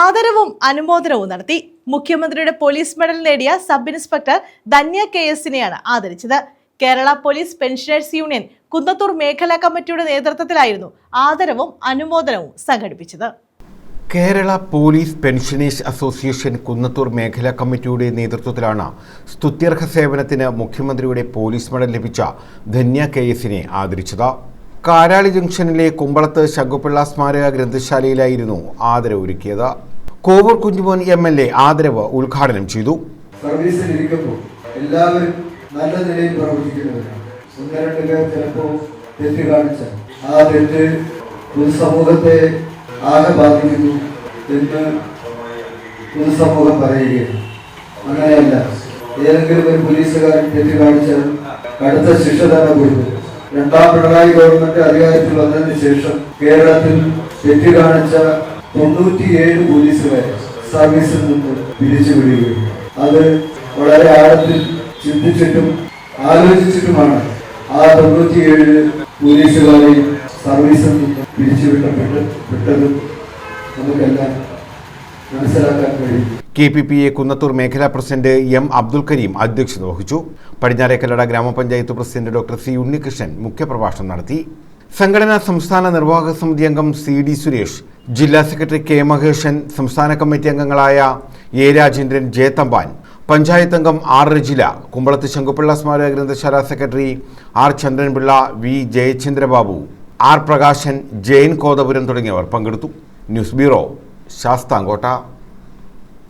ആദരവും അനുമോദനവും നടത്തി. മുഖ്യമന്ത്രിയുടെ പോലീസ് മെഡൽ നേടിയ സബ് ഇൻസ്പെക്ടർ ധന്യ കെ എസിനെയാണ് ആദരിച്ചത്. Kerala police pensioners union Kunnathur മേഖലാ കമ്മിറ്റിയുടെ നേതൃത്വത്തിലായിരുന്നു ആദരവും അനുമോദനവും സംഘടിപ്പിച്ചത്. Kerala police pensioners association Kunnathur മേഖലാ കമ്മിറ്റിയുടെ നേതൃത്വത്തിലാണ് സ്തുത്യർഹ സേവനത്തിന് മുഖ്യമന്ത്രിയുടെ പോലീസ് മെഡൽ ലഭിച്ച ധന്യ കെ എസിനെ ആദരിച്ചത്. കാരാളി ജംഗ്ഷനിലെ കുമ്പളത്ത് ശങ്കുപിള്ള സ്മാരക ഗ്രന്ഥശാലയിലായിരുന്നു ആദരവ് ഒരുക്കിയത് Kovoor Kunjumon M L A ആദരവ് ഉദ്ഘാടനം ചെയ്തു. എല്ലാവരും നല്ല കാണിച്ച ആകെ ബാധിക്കുന്നു എന്ന് പൊതുസമൂഹം പറയുകയാണ്. അങ്ങനെയല്ല ഏതെങ്കിലും ഒരു പോലീസുകാരൻ തെറ്റ് കാണിച്ചാൽ കടുത്ത ശിക്ഷ തന്നെ കൊടുക്കും. രണ്ടാം പിണറായി ഗവൺമെന്റ് അധികാരത്തിൽ വന്നതിന് ശേഷം കേരളത്തിൽ തെറ്റ് കാണിച്ച തൊണ്ണൂറ്റിയേഴ് പോലീസുകാരെ സർവീസിൽ നിന്ന് പിരിച്ചുവിടുകയും അത് വളരെ ആഴത്തിൽ ചിന്തിച്ചിട്ടും ആലോചിച്ചിട്ടുമാണ് ആ തൊണ്ണൂറ്റിയേഴ് പോലീസുകാരെയും സർവീസിൽ നിന്ന് പിരിച്ചുവിട്ടപ്പെട്ട് വിട്ടതും നമുക്കെല്ലാം K P P A Kunnathur മേഖലാ പ്രസിഡന്റ് എം അബ്ദുൽ കരീം അധ്യക്ഷത വഹിച്ചു. പടിഞ്ഞാറേക്കല്ലട ഗ്രാമപഞ്ചായത്ത് പ്രസിഡന്റ് ഡോക്ടർ സി ഉണ്ണികൃഷ്ണൻ മുഖ്യപ്രഭാഷണം നടത്തി. സംഘടനാ സംസ്ഥാന നിർവാഹക സമിതി അംഗം സി ഡി സുരേഷ് ജില്ലാ സെക്രട്ടറി കെ മഹേഷൻ സംസ്ഥാന കമ്മിറ്റി അംഗങ്ങളായ എ രാജേന്ദ്രൻ ജെ തമ്പാൻ പഞ്ചായത്ത് അംഗം ആർ റജില കുമ്പളത്ത് ശങ്കുപിള്ള സ്മാരക ഗ്രന്ഥശാല secretary R Chandranpillai V Jayachandrababu R Prakashan Jayan Kothapuram തുടങ്ങിയവർ പങ്കെടുത്തു. News bureau Sasthamkotta